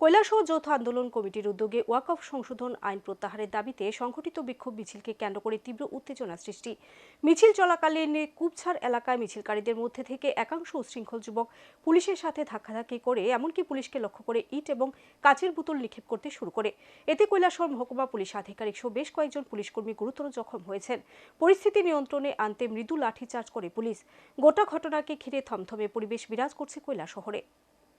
কৈলাসহ যৌথ আন্দোলন কমিটির উদ্যোগে ওয়াকফ সংশোধন আইন প্রত্যাহারের দাবিতে সংঘটিত বিক্ষোভ মিছিলকে কেন্দ্র করে তীব্র উত্তেজনা সৃষ্টি। মিছিল চলাকালীন কুপছাড় এলাকায় মিছিলকারীদের মধ্যে থেকে একাংশ উশৃঙ্খল যুবক পুলিশের সাথে ধাক্কাধাক্কি করে এমনকি পুলিশকে লক্ষ্য করে ইট এবং কাচের বোতল নিক্ষেপ করতে শুরু করে। এতে কৈলাসহর মহকুমা পুলিশ আধিকারিক সহ বেশ কয়েকজন পুলিশকর্মী গুরুতর জখম হয়েছেন। পরিস্থিতি নিয়ন্ত্রণে আনতে মৃদু লাঠিচার্জ করে পুলিশ। গোটা ঘটনাকে ঘিরে থমথমে পরিবেশ বিরাজ করছে কৈলা শহরে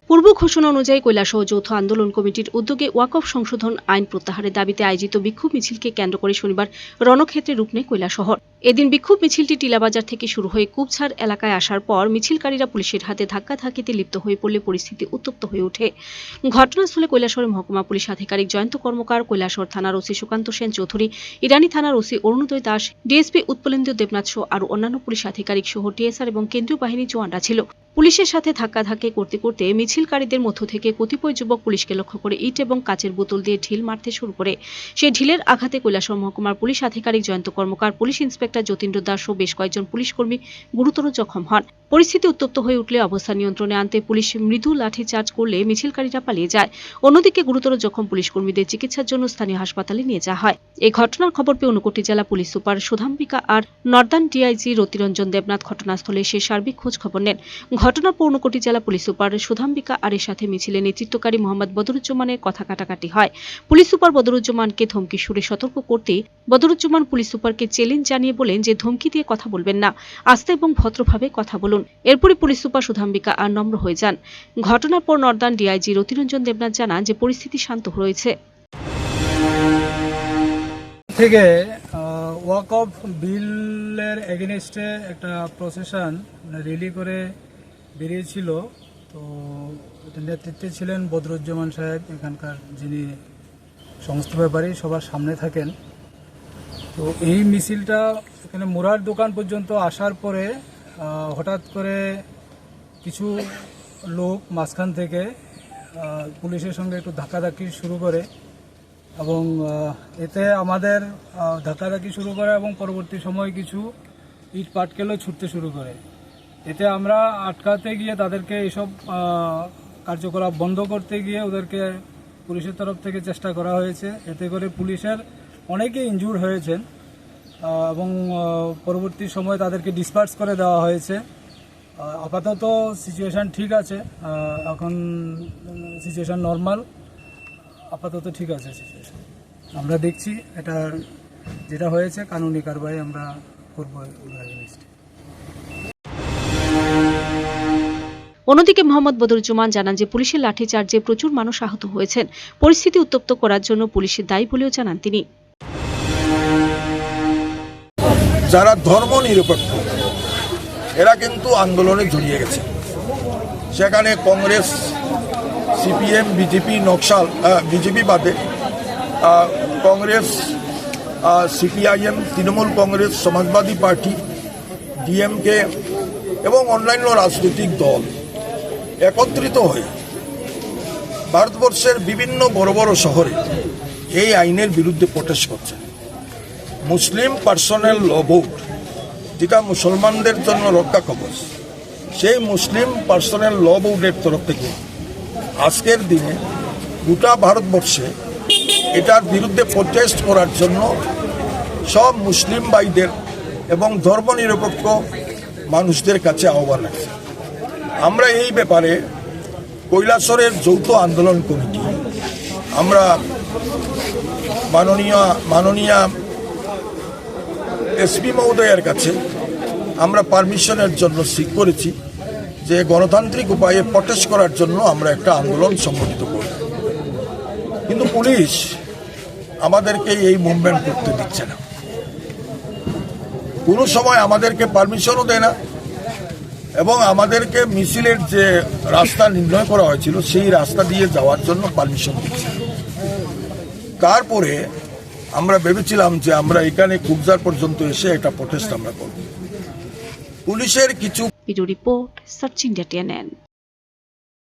পূর্ব ঘোষণা অনুযায়ী কৈলাসহ যৌথ আন্দোলন কমিটির উদ্যোগে ওয়াকফ সংশোধন আইন প্রত্যাহারের দাবিতে আয়োজিত বিক্ষোভ মিছিলকে কেন্দ্র করে শনিবার রণক্ষেত্রে রূপ নেয় কৈলাসহর এদিন বিক্ষোভ মিছিলটি টিলাবাজার থেকে শুরু হয়ে কুপছাড় এলাকায় আসার পর মিছিলকারীরা পুলিশের হাতে ধাক্কাধাক্কিতে লিপ্ত হয়ে পড়লে পরিস্থিতি উত্তপ্ত হয়ে ওঠে। ঘটনাস্থলে কৈলাসহরের মহকুমা পুলিশ আধিকারিক জয়ন্ত কর্মকার কৈলাসহর থানার ওসি সুকান্ত সেন চৌধুরী, ইরানি থানার ওসি অরুণোদয় দাস, ডিএসপি উৎপলেন্দ্র দেবনাথ সহ আরও অন্যান্য পুলিশ আধিকারিক সহ টিএসআর এবং কেন্দ্রীয় বাহিনী জওয়ানরা ছিল। পুলিশের সাথে ধাক্কা ধাক্কাধাক্কি করতে করতে মিছিলকারীদের মধ্য থেকে কতিপয় যুবক পুলিশকে লক্ষ্য করে ইট এবং কাচের বোতল দিয়ে ঢিল মারতে শুরু করে। সেই ঢিলের আঘাতে কৈলাসহর মহকুমার পুলিশ আধিকারিক জয়ন্ত কর্মকার, পুলিশ ইন্সপেক্টর যতীন্দ্র দাস সহ বেশ কয়েকজন পুলিশকর্মী গুরুতর জখম হন। পরিস্থিতি উত্তপ্ত হয়ে উঠলে অবস্থা নিয়ন্ত্রণে আনতে পুলিশ মৃদু লাঠি চার্জ করলে মিছিলকারীরা পালিয়ে যায়। অন্যদিকে গুরুতর জখম পুলিশ কর্মীদের চিকিৎসার জন্য স্থানীয় হাসপাতালে নিয়ে যাওয়া হয়। এই ঘটনার খবর পেয়ে ঊনকোটি জেলা police super Sudhambika R northern DIG Ratiranjan Debnath ঘটনাস্থলে সে সার্বিক খোঁজ খবর নেন। ঘটনার পর ঊনকোটি জেলা পুলিশ সুপার সুধাম্বিকা আর এর সাথে মিছিলে নেতৃত্বকারী মোহাম্মদ বদরুজ্জামানের কথা কাটাকাটি হয়। পুলিশ সুপার বদরুজ্জামানকে ধমকি সুরে সতর্ক করতে বদরুজ্জামান পুলিশ সুপারকে চ্যালেঞ্জ জানিয়ে বলেন যে ধমকি দিয়ে কথা বলবেন না। আস্তে এবং ভদ্রভাবে কথা বলুন। এরপরে পুলিশ সুপার সুধাম্বিকা আর নম্র হয়ে যান। ঘটনার পর নর্দার্ন ডিআইজি রতিরঞ্জন দেবনাথ জানান যে পরিস্থিতি শান্ত রয়েছে। থেকে ওয়াক অফ বিলের এগেনস্টে একটা প্রসেশন রেলি করে বেরিয়েছিল। তো নেতৃত্বে ছিলেন বদরুজ্জামান সাহেব, এখানকার যিনি সমস্ত ব্যাপারেই সবার সামনে থাকেন। তো এই মিছিলটা এখানে মুরার দোকান পর্যন্ত আসার পরে হঠাৎ করে কিছু লোক মাঝখান থেকে পুলিশের সঙ্গে একটু ধাক্কাধাক্কি শুরু করে এবং এতে আমাদের ধাক্কাধাক্কি শুরু করে এবং পরবর্তী সময় কিছু ইট পাটকেলও ছুটতে শুরু করে। এতে আমরা আটকাতে গিয়ে তাদেরকে এইসব কার্যকলাপ বন্ধ করতে গিয়ে ওদেরকে পুলিশের তরফ থেকে চেষ্টা করা হয়েছে। এতে করে পুলিশের অনেকে ইনজুর হয়েছেন। এবং পরবর্তী সময়ে তাদেরকে ডিসপার্স করে দেওয়া হয়েছে। আপাতত সিচুয়েশান ঠিক আছে। এখন সিচুয়েশান নর্মাল আপাতত ঠিক আছে সিচুয়েশন আমরা দেখছি এটা যেটা হয়েছে, কানুনি কারবাই আমরা করব অন্যদিকে মোহাম্মদ বদরুজ্জামান জানান যে, পুলিশের লাঠিচার্জে প্রচুর মানুষ আহত হয়েছেন। পরিস্থিতি উত্তপ্ত করার জন্য পুলিশের দায়ী বলেও জানান তিনি। যারা ধর্ম নিরপেক্ষ, এরা কিন্তু আন্দোলনে জড়িয়ে গেছে। সেখানে Congress, CPM, BJP, Naxal BJP বাদে Congress CPIM, Trinamool Congress, Samajwadi party, DMK এবং অন্যান্য রাজনৈতিক দল একত্রিত হয়ে ভারতবর্ষের বিভিন্ন বড় বড় শহরে এই আইনের বিরুদ্ধে প্রটেস্ট করছে। মুসলিম পার্সোনাল ল বোর্ড যেটা মুসলমানদের জন্য রক্ষা কবচ, সেই মুসলিম পার্সোনাল ল বোর্ডের তরফ থেকে আজকের দিনে গোটা ভারতবর্ষে এটার বিরুদ্ধে প্রটেস্ট করার জন্য সব মুসলিম ভাইদের এবং ধর্মনিরপেক্ষ মানুষদের কাছে আহ্বান আছে। আমরা এই ব্যাপারে কৈলাসরের যৌথ আন্দোলন কমিটি, আমরা মাননীয় মাননীয় এসপি মহোদয়ের কাছে আমরা পারমিশনের জন্য সিক করেছি যে গণতান্ত্রিক উপায়ে প্রটেস্ট করার জন্য আমরা একটা আন্দোলন সংগঠিত করব কিন্তু পুলিশ আমাদেরকে এই মুভমেন্ট করতে দিচ্ছে না কোনো সময় আমাদেরকে পারমিশনও দেয় না এবং আমাদেরকে মিছিলের যে রাস্তা নির্ণয় করা হয়েছিল, সেই রাস্তা দিয়ে যাওয়ার জন্য পারমিশন দিচ্ছে। তারপরে আমরা ভেবেছিলাম যে আমরা এখানে কুবজার পর্যন্ত এসে একটা প্রটেস্ট আমরা করব। পুলিশের কিছু রিপোর্ট সার্চ